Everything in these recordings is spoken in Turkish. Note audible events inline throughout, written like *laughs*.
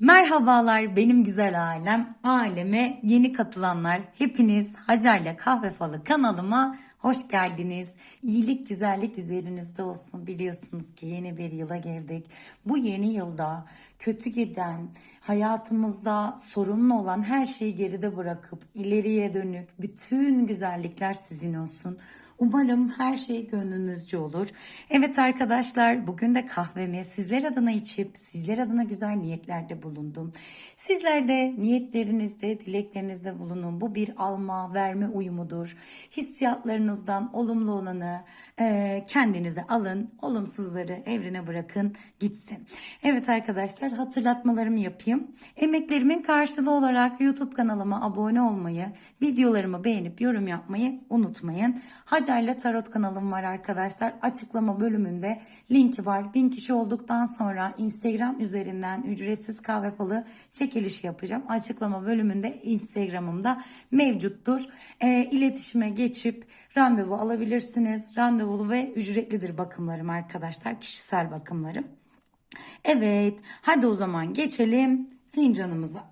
Merhabalar benim güzel ailem, aileme yeni katılanlar. Hepiniz Hacer'le Kahve Falı kanalıma hoş geldiniz. İyilik güzellik üzerinizde olsun biliyorsunuz ki yeni bir yıla girdik. Bu yeni yılda kötü giden, hayatımızda sorunlu olan her şeyi geride bırakıp ileriye dönük bütün güzellikler sizin olsun. Umarım her şey gönlünüzce olur. Evet arkadaşlar bugün de kahvemi sizler adına içip sizler adına güzel niyetlerde bulundum. Sizler de niyetlerinizde, dileklerinizde bulunun. Bu bir alma, verme uyumudur. Hissiyatlarınızdan olumlu olanı e, kendinize alın. Olumsuzları evrene bırakın gitsin. Evet arkadaşlar hatırlatmalarımı yapayım. Emeklerimin karşılığı olarak YouTube kanalıma abone olmayı, videolarımı beğenip yorum yapmayı unutmayın. Hacer'le Tarot kanalım var arkadaşlar. Açıklama bölümünde linki var. Bin kişi olduktan sonra Instagram üzerinden ücretsiz kahve falı çekiliş yapacağım. Açıklama bölümünde Instagram'ımda mevcuttur. E, iletişime geçip randevu alabilirsiniz. Randevulu ve ücretlidir bakımlarım arkadaşlar. Kişisel bakımlarım. Evet, hadi o zaman geçelim fincanımıza.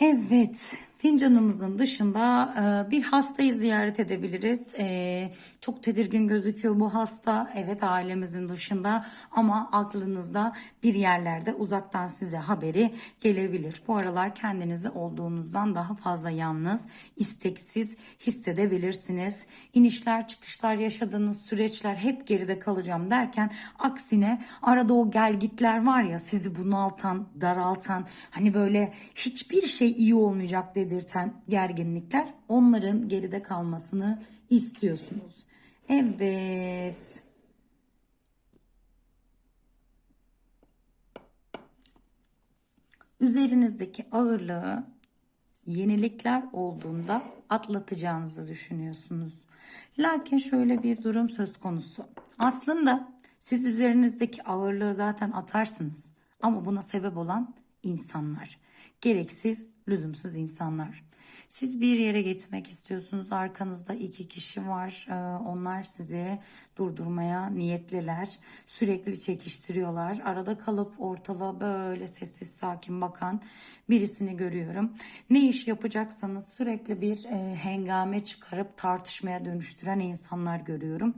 Evet, fincanımızın dışında e, bir hastayı ziyaret edebiliriz. E, çok tedirgin gözüküyor bu hasta. Evet, ailemizin dışında ama aklınızda bir yerlerde uzaktan size haberi gelebilir. Bu aralar kendinizi olduğunuzdan daha fazla yalnız, isteksiz hissedebilirsiniz. İnişler çıkışlar yaşadığınız süreçler hep geride kalacağım derken aksine arada o gelgitler var ya sizi bunaltan, daraltan, hani böyle hiçbir şey iyi olmayacak dedirten gerginlikler onların geride kalmasını istiyorsunuz. Evet. Üzerinizdeki ağırlığı yenilikler olduğunda atlatacağınızı düşünüyorsunuz. Lakin şöyle bir durum söz konusu. Aslında siz üzerinizdeki ağırlığı zaten atarsınız. Ama buna sebep olan insanlar. Gereksiz, lüzumsuz insanlar. Siz bir yere gitmek istiyorsunuz. Arkanızda iki kişi var. Ee, Onlar sizi durdurmaya niyetliler. Sürekli çekiştiriyorlar. Arada kalıp ortalığa böyle sessiz sakin bakan birisini görüyorum. Ne iş yapacaksanız sürekli bir e, hengame çıkarıp tartışmaya dönüştüren insanlar görüyorum.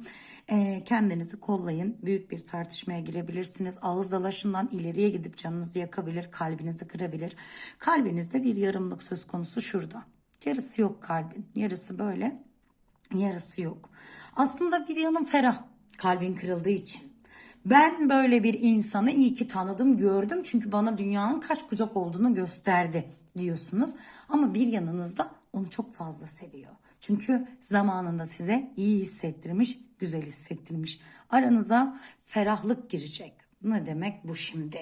E, kendinizi kollayın. Büyük bir tartışmaya girebilirsiniz. Ağız dalaşından ileriye gidip canınızı yakabilir, kalbinizi kırabilir. Kalbinizde bir yarımlık söz konusu şurada. Yarısı yok kalbin. Yarısı böyle, yarısı yok. Aslında bir yanım ferah kalbin kırıldığı için. Ben böyle bir insanı iyi ki tanıdım, gördüm çünkü bana dünyanın kaç kucak olduğunu gösterdi diyorsunuz. Ama bir yanınızda onu çok fazla seviyor. Çünkü zamanında size iyi hissettirmiş, güzel hissettirmiş. Aranıza ferahlık girecek. Ne demek bu şimdi?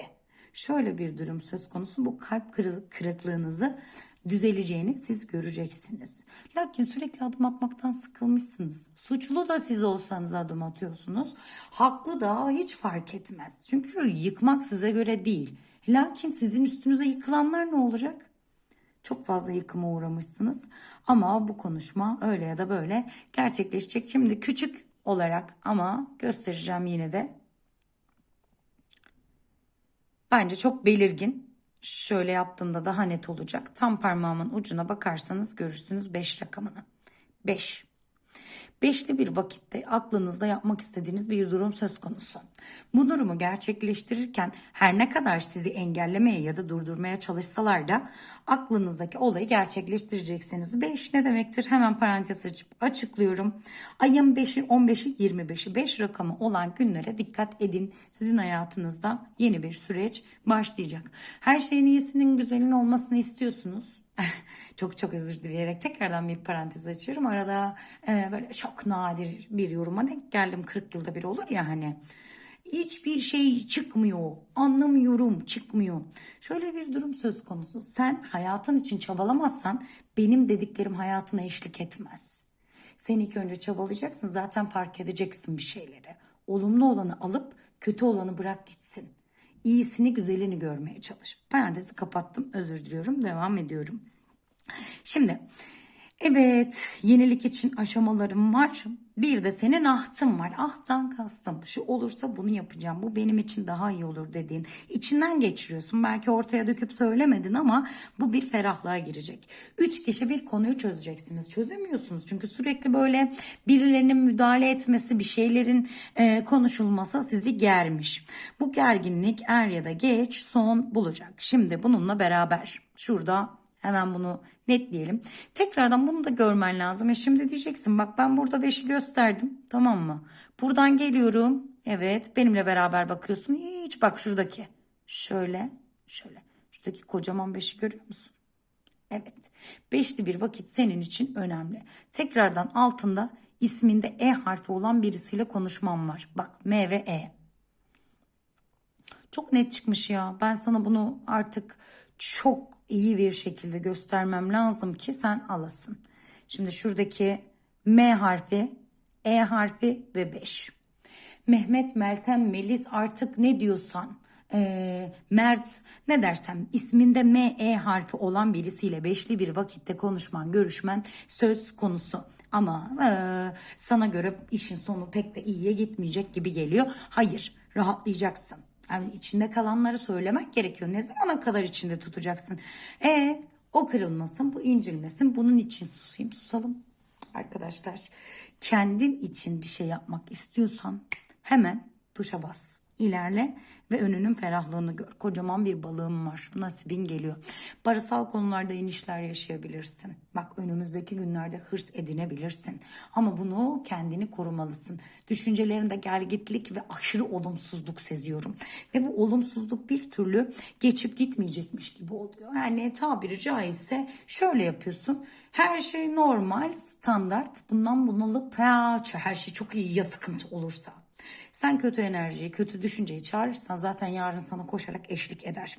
Şöyle bir durum söz konusu bu kalp kırı- kırıklığınızı düzeleceğini siz göreceksiniz. Lakin sürekli adım atmaktan sıkılmışsınız. Suçlu da siz olsanız adım atıyorsunuz. Haklı da hiç fark etmez. Çünkü yıkmak size göre değil. Lakin sizin üstünüze yıkılanlar ne olacak? Çok fazla yıkıma uğramışsınız. Ama bu konuşma öyle ya da böyle gerçekleşecek. Şimdi küçük olarak ama göstereceğim yine de Bence çok belirgin. Şöyle yaptığımda daha net olacak. Tam parmağımın ucuna bakarsanız görürsünüz 5 rakamını. 5. Beşli bir vakitte aklınızda yapmak istediğiniz bir durum söz konusu. Bu durumu gerçekleştirirken her ne kadar sizi engellemeye ya da durdurmaya çalışsalar da aklınızdaki olayı gerçekleştireceksiniz. 5 ne demektir? Hemen parantez açıp açıklıyorum. Ayın 5'i, 15'i, 25'i 5 rakamı olan günlere dikkat edin. Sizin hayatınızda yeni bir süreç başlayacak. Her şeyin iyisinin güzelin olmasını istiyorsunuz *laughs* çok çok özür dileyerek tekrardan bir parantez açıyorum. Arada e, böyle çok nadir bir yoruma denk geldim. 40 yılda bir olur ya hani. Hiçbir şey çıkmıyor. Anlamıyorum çıkmıyor. Şöyle bir durum söz konusu. Sen hayatın için çabalamazsan benim dediklerim hayatına eşlik etmez. Sen ilk önce çabalayacaksın zaten fark edeceksin bir şeyleri. Olumlu olanı alıp kötü olanı bırak gitsin. İyisini güzelini görmeye çalış. Parantezi kapattım özür diliyorum devam ediyorum. Şimdi Evet, yenilik için aşamalarım var. Bir de senin ahtın var. Ahtan kastım. Şu olursa bunu yapacağım. Bu benim için daha iyi olur dediğin. İçinden geçiriyorsun. Belki ortaya döküp söylemedin ama bu bir ferahlığa girecek. Üç kişi bir konuyu çözeceksiniz. Çözemiyorsunuz. Çünkü sürekli böyle birilerinin müdahale etmesi, bir şeylerin e, konuşulması sizi germiş. Bu gerginlik er ya da geç son bulacak. Şimdi bununla beraber şurada Hemen bunu netleyelim. Tekrardan bunu da görmen lazım. E şimdi diyeceksin bak ben burada 5'i gösterdim. Tamam mı? Buradan geliyorum. Evet benimle beraber bakıyorsun. Hiç bak şuradaki. Şöyle şöyle. Şuradaki kocaman 5'i görüyor musun? Evet. Beşli bir vakit senin için önemli. Tekrardan altında isminde E harfi olan birisiyle konuşmam var. Bak M ve E. Çok net çıkmış ya. Ben sana bunu artık çok iyi bir şekilde göstermem lazım ki sen alasın. Şimdi şuradaki M harfi, E harfi ve 5. Mehmet, Meltem, Melis artık ne diyorsan eee, Mert ne dersem isminde M, E harfi olan birisiyle beşli bir vakitte konuşman, görüşmen söz konusu. Ama eee, sana göre işin sonu pek de iyiye gitmeyecek gibi geliyor. Hayır rahatlayacaksın. Yani içinde kalanları söylemek gerekiyor. Ne zamana kadar içinde tutacaksın? E o kırılmasın, bu incilmesin. Bunun için susayım, susalım. Arkadaşlar, kendin için bir şey yapmak istiyorsan hemen tuşa bas. İlerle ve önünün ferahlığını gör. Kocaman bir balığım var. Nasibin geliyor. Parasal konularda inişler yaşayabilirsin. Bak önümüzdeki günlerde hırs edinebilirsin. Ama bunu kendini korumalısın. Düşüncelerinde gergitlik ve aşırı olumsuzluk seziyorum. Ve bu olumsuzluk bir türlü geçip gitmeyecekmiş gibi oluyor. Yani tabiri caizse şöyle yapıyorsun. Her şey normal, standart. Bundan bunalıp ha, her şey çok iyi ya sıkıntı olursa. Sen kötü enerjiyi, kötü düşünceyi çağırırsan zaten yarın sana koşarak eşlik eder.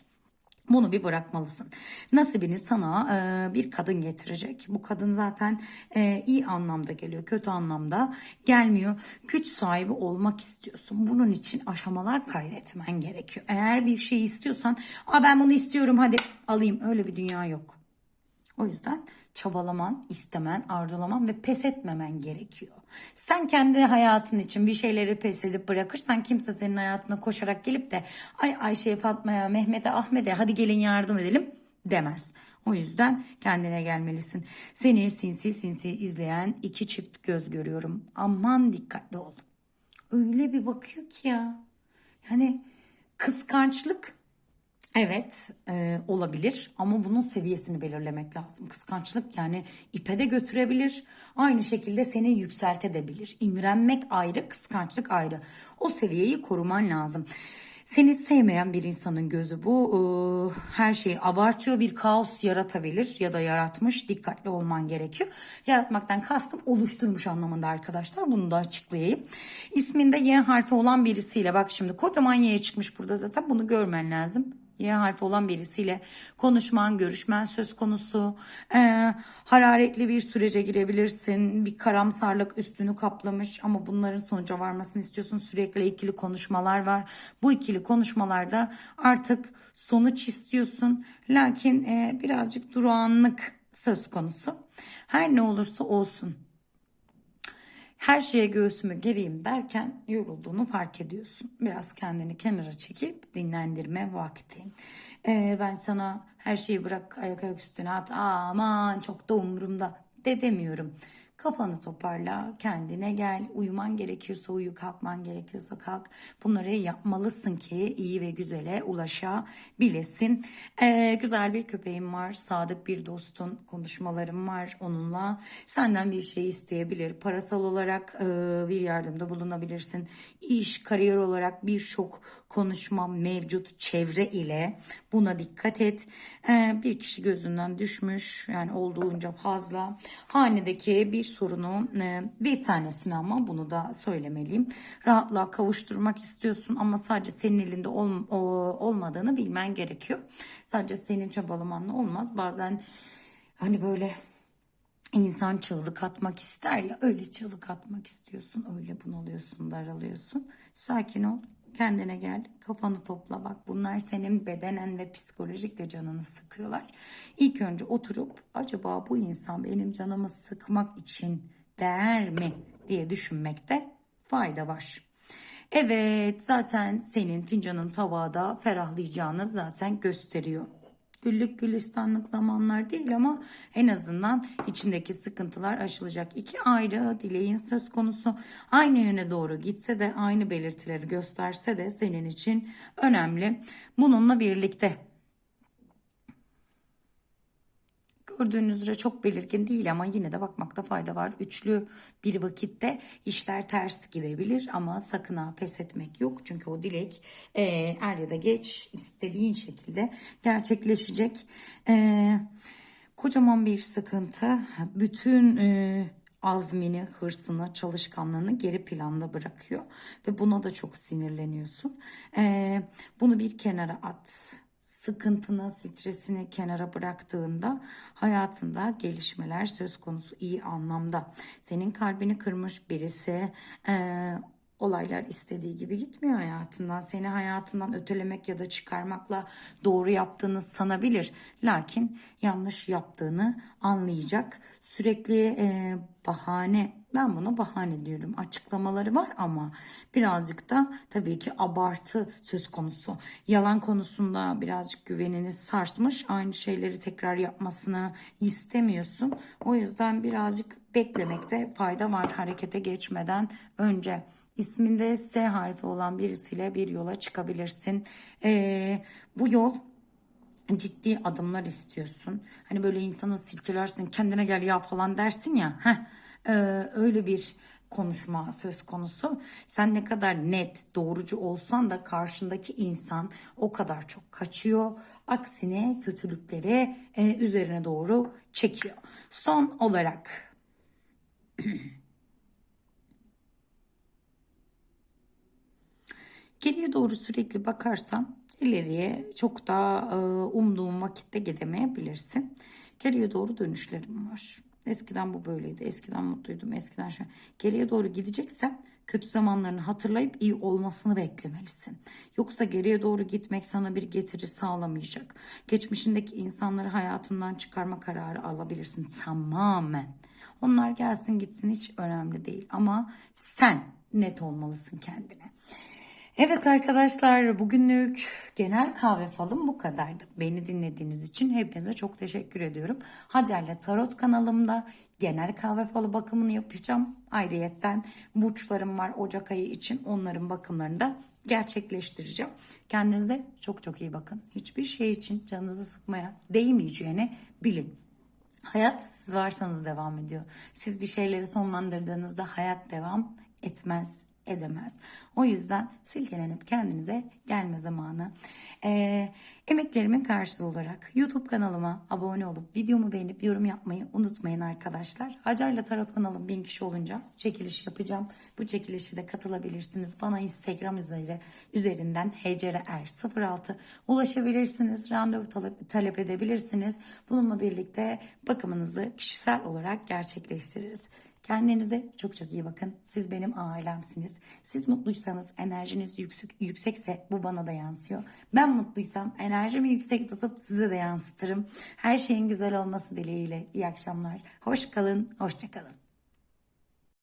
Bunu bir bırakmalısın. Nasibini sana e, bir kadın getirecek. Bu kadın zaten e, iyi anlamda geliyor, kötü anlamda gelmiyor. Güç sahibi olmak istiyorsun. Bunun için aşamalar kaydetmen gerekiyor. Eğer bir şey istiyorsan, Aa, ben bunu istiyorum hadi alayım. Öyle bir dünya yok. O yüzden çabalaman, istemen, arzulaman ve pes etmemen gerekiyor. Sen kendi hayatın için bir şeyleri pes edip bırakırsan kimse senin hayatına koşarak gelip de ay Ayşe'ye, Fatma'ya, Mehmet'e, Ahmet'e hadi gelin yardım edelim demez. O yüzden kendine gelmelisin. Seni sinsi sinsi izleyen iki çift göz görüyorum. Aman dikkatli ol. Öyle bir bakıyor ki ya. Yani kıskançlık Evet e, olabilir ama bunun seviyesini belirlemek lazım. Kıskançlık yani ipe de götürebilir. Aynı şekilde seni yükseltebilir. İmrenmek ayrı, kıskançlık ayrı. O seviyeyi koruman lazım. Seni sevmeyen bir insanın gözü bu. e, her şeyi abartıyor, bir kaos yaratabilir ya da yaratmış. Dikkatli olman gerekiyor. Yaratmaktan kastım oluşturmuş anlamında arkadaşlar. Bunu da açıklayayım. İsminde Y harfi olan birisiyle bak şimdi kocaman Y çıkmış burada zaten bunu görmen lazım. Y harfi olan birisiyle konuşman, görüşmen söz konusu. Ee, hararetli bir sürece girebilirsin. Bir karamsarlık üstünü kaplamış ama bunların sonuca varmasını istiyorsun. Sürekli ikili konuşmalar var. Bu ikili konuşmalarda artık sonuç istiyorsun. Lakin e, birazcık durağanlık söz konusu. Her ne olursa olsun her şeye göğsümü gereyim derken yorulduğunu fark ediyorsun. Biraz kendini kenara çekip dinlendirme vakti. Ee, ben sana her şeyi bırak ayak ayak üstüne at aman çok da umurumda de demiyorum. Kafanı toparla, kendine gel. Uyuman gerekiyorsa uyu, kalkman gerekiyorsa kalk. Bunları yapmalısın ki iyi ve güzele ulaşabilesin. Ee, güzel bir köpeğim var, sadık bir dostun, konuşmalarım var onunla. Senden bir şey isteyebilir. Parasal olarak e, bir yardımda bulunabilirsin. İş, kariyer olarak birçok konuşma mevcut çevre ile buna dikkat et. Ee, bir kişi gözünden düşmüş yani olduğunca fazla. Hanedeki bir sorunu e, bir tanesini ama bunu da söylemeliyim. Rahatlığa kavuşturmak istiyorsun ama sadece senin elinde ol, olmadığını bilmen gerekiyor. Sadece senin çabalamanla olmaz. Bazen hani böyle İnsan çığlık atmak ister ya öyle çığlık atmak istiyorsun öyle bunalıyorsun daralıyorsun sakin ol Kendine gel. Kafanı topla bak. Bunlar senin bedenen ve psikolojik de canını sıkıyorlar. İlk önce oturup acaba bu insan benim canımı sıkmak için değer mi diye düşünmekte fayda var. Evet zaten senin fincanın tabağı da ferahlayacağını zaten gösteriyor. Güllük gülistanlık zamanlar değil ama en azından içindeki sıkıntılar aşılacak. İki ayrı dileğin söz konusu aynı yöne doğru gitse de aynı belirtileri gösterse de senin için önemli. Bununla birlikte Gördüğünüz üzere çok belirgin değil ama yine de bakmakta fayda var. Üçlü bir vakitte işler ters gidebilir ama sakın ha pes etmek yok. Çünkü o dilek e, er ya da geç istediğin şekilde gerçekleşecek. E, kocaman bir sıkıntı bütün e, azmini, hırsını, çalışkanlığını geri planda bırakıyor ve buna da çok sinirleniyorsun. E, bunu bir kenara at sıkıntını, stresini kenara bıraktığında hayatında gelişmeler söz konusu iyi anlamda. Senin kalbini kırmış birisi e, olaylar istediği gibi gitmiyor hayatından. Seni hayatından ötelemek ya da çıkarmakla doğru yaptığını sanabilir. Lakin yanlış yaptığını anlayacak. Sürekli e, bahane ben buna bahane diyorum. Açıklamaları var ama birazcık da tabii ki abartı söz konusu. Yalan konusunda birazcık güvenini sarsmış. Aynı şeyleri tekrar yapmasını istemiyorsun. O yüzden birazcık beklemekte fayda var harekete geçmeden önce. İsminde S harfi olan birisiyle bir yola çıkabilirsin. Ee, bu yol ciddi adımlar istiyorsun. Hani böyle insanı silkelersin kendine gel ya falan dersin ya. Heh, e, öyle bir konuşma söz konusu. Sen ne kadar net, doğrucu olsan da karşındaki insan o kadar çok kaçıyor. Aksine kötülükleri e, üzerine doğru çekiyor. Son olarak *clears throat* Geriye doğru sürekli bakarsan ileriye çok daha e, umduğun vakitte gidemeyebilirsin. Geriye doğru dönüşlerim var. Eskiden bu böyleydi. Eskiden mutluydum. Eskiden şu. Geriye doğru gideceksen kötü zamanlarını hatırlayıp iyi olmasını beklemelisin. Yoksa geriye doğru gitmek sana bir getiri sağlamayacak. Geçmişindeki insanları hayatından çıkarma kararı alabilirsin tamamen. Onlar gelsin gitsin hiç önemli değil ama sen net olmalısın kendine. Evet arkadaşlar bugünlük genel kahve falım bu kadardı. Beni dinlediğiniz için hepinize çok teşekkür ediyorum. Hacer'le Tarot kanalımda genel kahve falı bakımını yapacağım. Ayrıyetten burçlarım var Ocak ayı için onların bakımlarını da gerçekleştireceğim. Kendinize çok çok iyi bakın. Hiçbir şey için canınızı sıkmaya değmeyeceğini bilin. Hayat siz varsanız devam ediyor. Siz bir şeyleri sonlandırdığınızda hayat devam etmez edemez. O yüzden silkelenip kendinize gelme zamanı. Ee, emeklerimin karşılığı olarak YouTube kanalıma abone olup videomu beğenip yorum yapmayı unutmayın arkadaşlar. Hacer'la Tarot kanalım bin kişi olunca çekiliş yapacağım. Bu çekilişe de katılabilirsiniz. Bana Instagram üzeri, üzerinden hcr06 ulaşabilirsiniz. Randevu talep, talep edebilirsiniz. Bununla birlikte bakımınızı kişisel olarak gerçekleştiririz. Kendinize çok çok iyi bakın. Siz benim ailemsiniz. Siz mutluysanız enerjiniz yüksek, yüksekse bu bana da yansıyor. Ben mutluysam enerjimi yüksek tutup size de yansıtırım. Her şeyin güzel olması dileğiyle. İyi akşamlar. Hoş kalın, hoşça kalın.